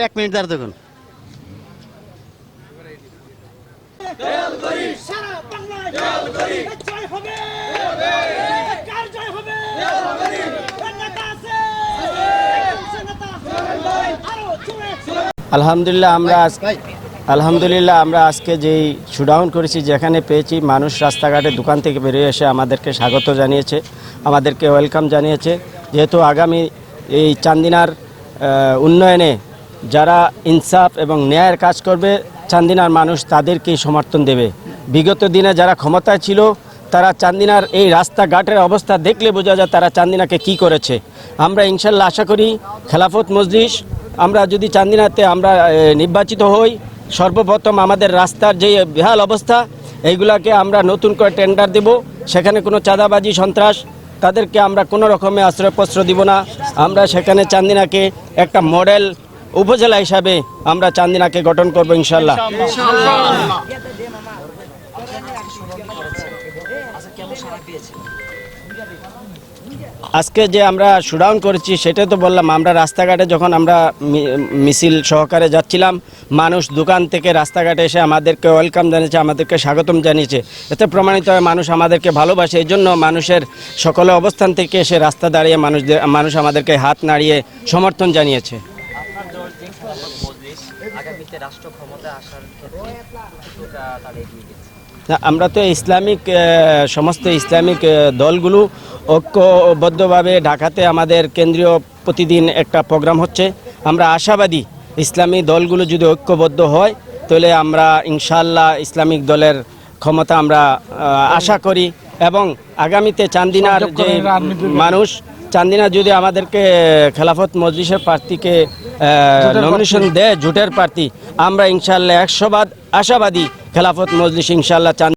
এক মিনিট দাঁড় দেখুন। সারা বাংলায় জয় হবে। কার জয় হবে? নেতা আছে। নেতা আরও জোরে। আলহামদুলিল্লাহ আমরা আজ- আলহামদুলিল্লাহ আমরা আজকে যেই শুডাউন করেছি যেখানে পেয়েছি মানুষ রাস্তাঘাটে দোকান থেকে বেরিয়ে এসে আমাদেরকে স্বাগত জানিয়েছে আমাদেরকে ওয়েলকাম জানিয়েছে। যেহেতু আগামী এই চান্দিনার উন্নয়নে যারা ইনসাফ এবং ন্যায়ের কাজ করবে, চান্দিনার মানুষ তাদেরকেই সমর্থন দেবে। বিগত দিনে যারা ক্ষমতায় ছিল, তারা চান্দিনার এই রাস্তাঘাটের অবস্থা দেখলে বোঝা যায় তারা চান্দিনাকে কি করেছে। আমরা ইনশাল্লাহ আশা করি খেলাফত মজলিস, আমরা যদি চান্দিনাতে আমরা নির্বাচিত হই, সর্বপ্রথম আমাদের রাস্তার যে বেহাল অবস্থা, এইগুলাকে আমরা নতুন করে টেন্ডার দেব। সেখানে কোনো চাঁদাবাজি, সন্ত্রাস, তাদেরকে আমরা কোনো রকমে আশ্রয়পত্র দিব না। আমরা সেখানে চান্দিনাকে একটা মডেল উপজেলা হিসাবে আমরা চান্দিনাকে গঠন করব ইনশাল্লাহ আজকে যে আমরা শুডাউন করেছি সেটা তো বললাম, আমরা রাস্তাঘাটে যখন আমরা মিছিল সহকারে যাচ্ছিলাম, মানুষ দোকান থেকে রাস্তাঘাটে এসে আমাদেরকে ওয়েলকাম জানিয়েছে, আমাদেরকে স্বাগতম জানিয়েছে। এতে প্রমাণিত হয় মানুষ আমাদেরকে ভালোবাসে, এই জন্য মানুষের সকলে অবস্থান থেকে এসে রাস্তা দাঁড়িয়ে মানুষদের, মানুষ আমাদেরকে হাত নাড়িয়ে সমর্থন জানিয়েছে। আগামীতে রাষ্ট্র ক্ষমতায় আসার ক্ষেত্রে কতটা তারা এগিয়ে গেছে? আমরা তো ইসলামিক সমস্ত ইসলামিক দলগুলো ঐক্যবদ্ধভাবে ঢাকাতে আমাদের কেন্দ্রীয় প্রতিদিন একটা প্রোগ্রাম হচ্ছে। আমরা আশাবাদী ইসলামী দলগুলো যদি ঐক্যবদ্ধ হয় তাহলে আমরা ইনশাল্লাহ ইসলামিক দলের ক্ষমতা আমরা আশা করি। এবং আগামীতে চান্দিনার যে মানুষ চান্দিনা যদি আমাদেরকে খেলাফত মজলিসের প্রার্থীকে নমিনেশন দেয় জোটের প্রার্থী। আমরা ইনশাল্লাহ একশোবাদ আশাবাদী খেলাফত মজলিস ইনশাল্লাহ চান